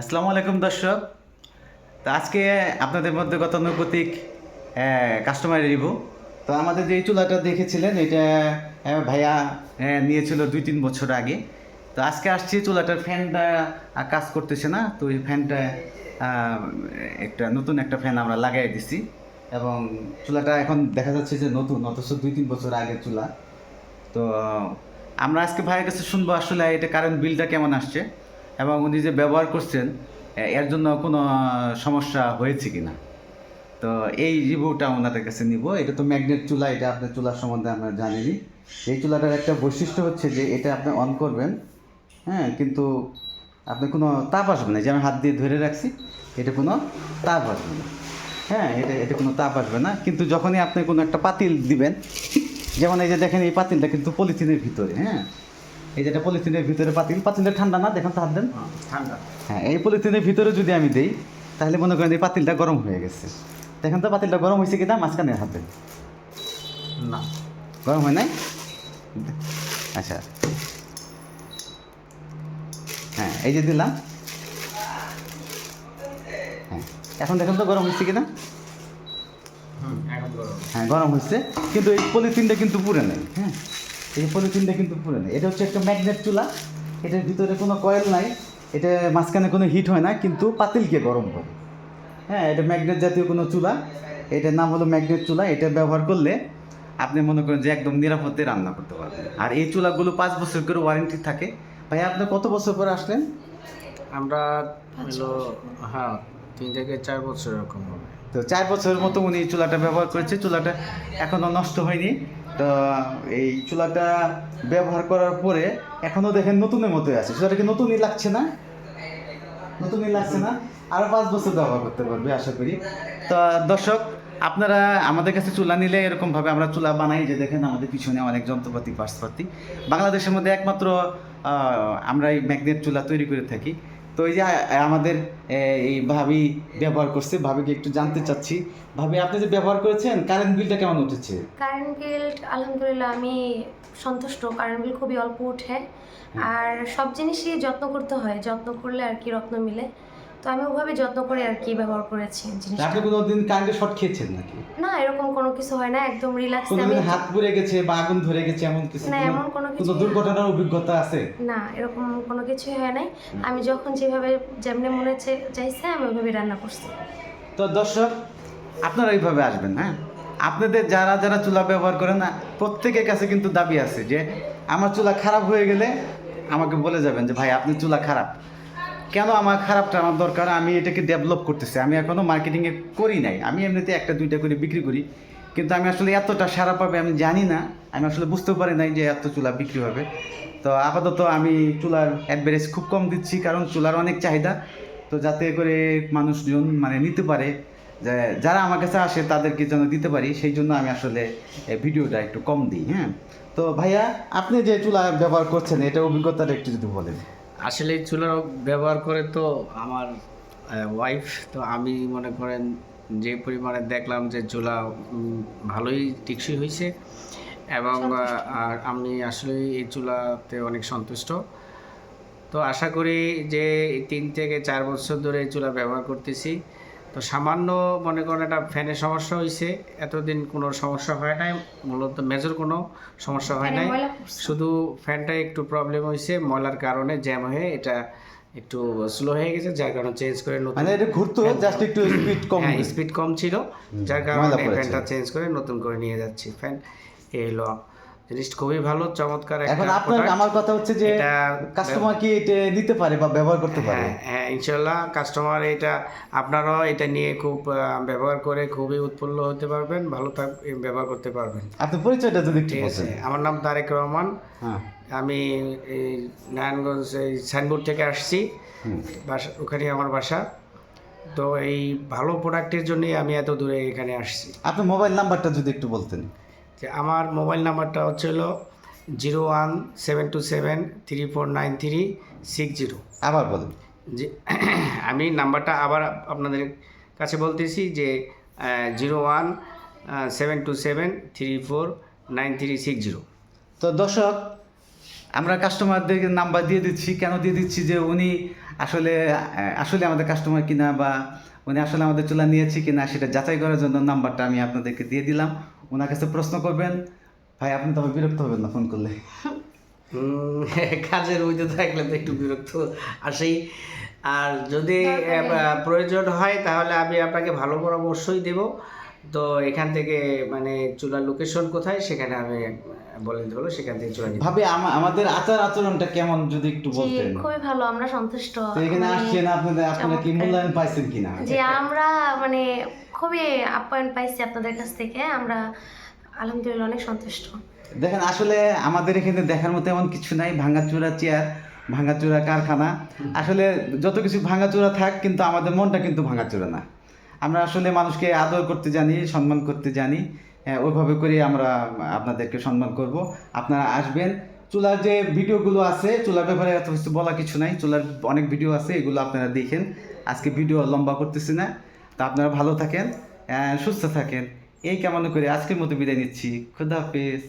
আসসালামু আলাইকুম দর্শক। তো আজকে আপনাদের মধ্যে গতানুগতিক কাস্টমার রিভিউ তো আমাদের যে চুলাটা দেখেছিলেন, এটা ভাইয়া নিয়েছিল দুই তিন বছর আগে। তো আজকে আসছি চুলাটার ফ্যানটা কাজ করতেছে না। তো ওই ফ্যানটা একটা নতুন একটা ফ্যান আমরা লাগাই দিছি। এবং চুলাটা এখন দেখা যাচ্ছে যে নতুন, অথচ দুই তিন বছর আগের চুলা। তো আমরা আজকে ভাইয়ের কাছে শুনব আসলে এটা কারেন্ট বিলটা কেমন আসছে। এবং উনি যে ব্যবহার করছেন এর জন্য কোনো সমস্যা হয়েছে কি না তো এই রিভিউটা ওনাদের কাছে নিব। এটা তো ম্যাগনেট চুলা, এটা আপনার চুলার সম্বন্ধে আমরা জানিনি। এই চুলাটার একটা বৈশিষ্ট্য হচ্ছে যে এটা আপনি অন করবেন হ্যাঁ কিন্তু আপনি কোনো তাপ আসবে না। যে আমি হাত দিয়ে ধরে রাখছি, এটা কোনো তাপ আসবে না। হ্যাঁ এটা এটা কোনো তাপ আসবে না। কিন্তু যখনই আপনি কোনো একটা পাতিল দিবেন, যেমন এই যে দেখেন এই পাতিলটা কিন্তু পলিথিনের ভিতরে হ্যাঁ। এই যেটা পলিথিনের ভিতরে পাতিল পাতিলটা ঠান্ডা না? দেখেন তো হাত দেন ঠান্ডা। হ্যাঁ এই পলিথিনের ভিতরে যদি আমি দেই তাহলে মনে করেন এই পাতিলটা গরম হয়ে গেছে। দেখেন তো পাতিলটা গরম হয়েছে কিনা? মাঝখানে হাত। দেন না। গরম হয় নাই? আচ্ছা। হ্যাঁ এই যে দিলাম। হ্যাঁ এখন দেখেন তো গরম হয়েছে কিনা? হ্যাঁ গরম হচ্ছে কিন্তু এই পলিথিনটা কিন্তু পুরে নেই হ্যাঁ। এই পলিথিনটা কিন্তু পুরে নেই। এটা হচ্ছে একটা ম্যাগনেট চুলা। এটার ভিতরে কোনো কয়েল নাই। এটা মাঝখানে কোনো হিট হয় না কিন্তু পাতিলকে গরম করে। হ্যাঁ এটা ম্যাগনেট জাতীয় কোনো চুলা। এটার নাম হলো ম্যাগনেট চুলা। এটা ব্যবহার করলে আপনি মনে করেন যে একদম নিরাপদে রান্না করতে পারবেন। আর এই চুলাগুলো পাঁচ বছর করে ওয়ারেন্টি থাকে। ভাই আপনি কত বছর পরে আসলেন? আমরা হলো হ্যাঁ তিন থেকে চার বছর এরকম হবে। তো চার বছরের মতো উনি এই চুলাটা ব্যবহার করেছে। চুলাটা এখনও নষ্ট হয়নি। তো এই চুলাটা ব্যবহার করার পরে এখনও দেখেন নতুনের মতোই আছে। চুলাটা কি নতুনই লাগছে না? নতুনই লাগছে না? আরও পাঁচ বছর ব্যবহার করতে পারবে, আশা করি। তো দর্শক, আপনারা আমাদের কাছে চুলা নিলে এরকমভাবে আমরা চুলা বানাই যে দেখেন আমাদের পিছনে অনেক যন্ত্রপাতি পার্সপাতি বাংলাদেশের মধ্যে একমাত্র আমরা এই ম্যাগনেট চুলা তৈরি করে থাকি। তো এই যে আমাদের এই ভাবি ব্যবহার করছে ভাবিকে একটু জানতে চাচ্ছি। ভাবি আপনি যে ব্যবহার করেছেন কারেন্ট বিলটা কেমন উঠেছে? কারেন্ট বিল আলহামদুলিল্লাহ আমি সন্তুষ্ট। কারেন্ট বিল খুবই অল্প উঠে। আর সব জিনিসই যত্ন করতে হয়। যত্ন করলে আর কি রত্ন মিলে। তো আমি ওভাবে যত্ন করে আর কি ব্যবহার করেছি তা জিনিসটা। আপনি কোনোদিন কারেন্টে শর্ট খেয়েছেন নাকি? না এরকম কোনো কিছু হয় না একদম রিল্যাক্স আমি হাত পুড়ে গেছে বা আগুন ধরে গেছে এমন কিছু? না, এমন কোনো কোনো কিছুই দুর্ঘটনার অভিজ্ঞতা আছে? না এরকম কোনো কিছুই হয় নাই। আমি যখন যেভাবে যেমনি মনে চে- চাইছে আমি ওইভাবে রান্না করছি। তো দর্শক আপনারা এইভাবে আসবেন হ্যাঁ? আপনাদের যারা যারা চুলা ব্যবহার করেন না প্রত্যেকের কাছে কিন্তু দাবি আছে যে আমার চুলা খারাপ হয়ে গেলে আমাকে বলে যাবেন যে ভাই আপনি চুলা খারাপ। কেন আমার খারাপটা আমার দরকার? আমি এটাকে ডেভেলপ করতেছি। আমি এখনও মার্কেটিংয়ে করি নাই। আমি এমনিতে একটা, দুইটা করে বিক্রি করি। কিন্তু আমি আসলে এতটা সারা পাবে আমি জানি না। আমি আসলে বুঝতেও পারি নাই যে এত চুলা বিক্রি হবে। তো আপাতত আমি চুলার অ্যাডভারেজ খুব কম দিচ্ছি কারণ চুলার অনেক চাহিদা। তো যাতে করে মানুষজন মানে নিতে পারে যারা আমার কাছে আসে তাদেরকে যেন দিতে পারি, সেই জন্য আমি আসলে ভিডিওটা একটু কম দিই হ্যাঁ? তো ভাইয়া, আপনি যে চুলা ব্যবহার করছেন, এটা অভিজ্ঞতাটা একটু যদি বলেন। আসলে এই চুলা ব্যবহার করে তো আমার ওয়াইফ তো আমি মনে করেন যে পরিমাণে দেখলাম যে চুলা ভালোই টিকসই হয়েছে এবং আর আমি আসলে এই চুলাতে অনেক সন্তুষ্ট। তো আশা করি যে তিন থেকে চার বছর ধরে এই চুলা ব্যবহার করতেছি। তো সামান্য মনে করেন একটা ফ্যানের সমস্যা হয়েছে এতদিন কোনো সমস্যা হয় নাই মূলত মেজর কোনো সমস্যা হয় নাই। শুধু ফ্যানটা একটু প্রবলেম হয়েছে ময়লার কারণে জ্যাম হয়ে এটা একটু স্লো হয়ে গেছে যার কারণে চেঞ্জ করে নতুন মানে এটা ঘুরতো জাস্ট একটু স্পিড কম হ্যাঁ স্পিড কম ছিল যার কারণে ফ্যানটা চেঞ্জ করে নতুন করে নিয়ে যাচ্ছি। ফ্যান এই হলো জিনিসটা খুবই ভালো চমৎকার এখন আপনার আমার কথা হচ্ছে যে কাস্টমার কি এটা নিতে পারে বা ব্যবহার করতে পারে। হ্যাঁ হ্যাঁ ইনশাল্লাহ কাস্টমার এটা আপনারাও এটা নিয়ে খুব ব্যবহার করে খুবই উৎফুল্ল হতে পারবেন ভালো থাক ব্যবহার করতে পারবেন। আপনি পরিচয়টা যদি ঠিক আছে আমার নাম তারেক রহমান। হ্যাঁ। আমি এই নারায়ণগঞ্জ সাইনবোর্ড থেকে আসছি। বাসা ওখানে আমার বাসা। তো এই ভালো প্রোডাক্টের জন্যই আমি এত দূরে এখানে আসছি। আপনার মোবাইল নাম্বারটা যদি একটু বলতেন। যে আমার মোবাইল নাম্বারটা হচ্ছে হলো zero one seven two seven three four nine three six zero. আবার বলেন। যে আমি নাম্বারটা আবার আপনাদের কাছে বলতেছি যে zero one seven two seven three four nine three six zero. তো দর্শক আমরা কাস্টমারদেরকে নাম্বার দিয়ে দিচ্ছি। কেন দিয়ে দিচ্ছি যে উনি আসলে আসলে আমাদের কাস্টমার কিনা বা উনি আসলে আমাদের চুলা নিয়েছে কিনা সেটা যাচাই করার জন্য নাম্বারটা আমি আপনাদেরকে দিয়ে দিলাম। ওনার কাছে প্রশ্ন করবেন ভাই আপনি তবে বিরক্ত হবেন না ফোন করলে? কাজের মধ্যে থাকলে তো একটু বিরক্ত আসেই। আর যদি প্রয়োজন হয় তাহলে আমি আপনাকে ভালো পরামর্শই দেব। তো এখান থেকে মানে চুলার লোকেশন কোথায় সেখানে আমি বলে দিতে সেখান থেকে চলে যেতে ভাবে আমাদের আচার আচরণটা কেমন যদি একটু জি বলতেন? খুবই ভালো আমরা সন্তুষ্ট তো এখানে মানে- আসছেন আপনাদের আপনারা কি মূল্যায়ন পাইছেন কিনা? যে আমরা মানে খুবই আপ্যায়ন পাইছি আপনাদের কাছ থেকে আমরা আলহামদুলিল্লাহ অনেক সন্তুষ্ট। দেখেন আসলে আমাদের এখানে দেখার মতো এমন কিছু নাই ভাঙাচোরা চেয়ার ভাঙাচোরা কারখানা। আসলে যত কিছু ভাঙাচোরা থাক কিন্তু আমাদের মনটা কিন্তু ভাঙাচোরা না। আমরা আসলে মানুষকে আদর করতে জানি সম্মান করতে জানি ওইভাবে করে আমরা আপনাদেরকে সম্মান করব। আপনারা আসবেন। চুলার যে ভিডিওগুলো আছে, চুলার ব্যাপারে এত কিছু বলা কিছু নাই। চুলার অনেক ভিডিও আছে, এগুলো আপনারা দেখেন। আজকে ভিডিও লম্বা করতেছি না। তা আপনারা ভালো থাকেন সুস্থ থাকেন। এই কেমন করে আজকের মতো বিদায় নিচ্ছি। খুদা হাফেজ।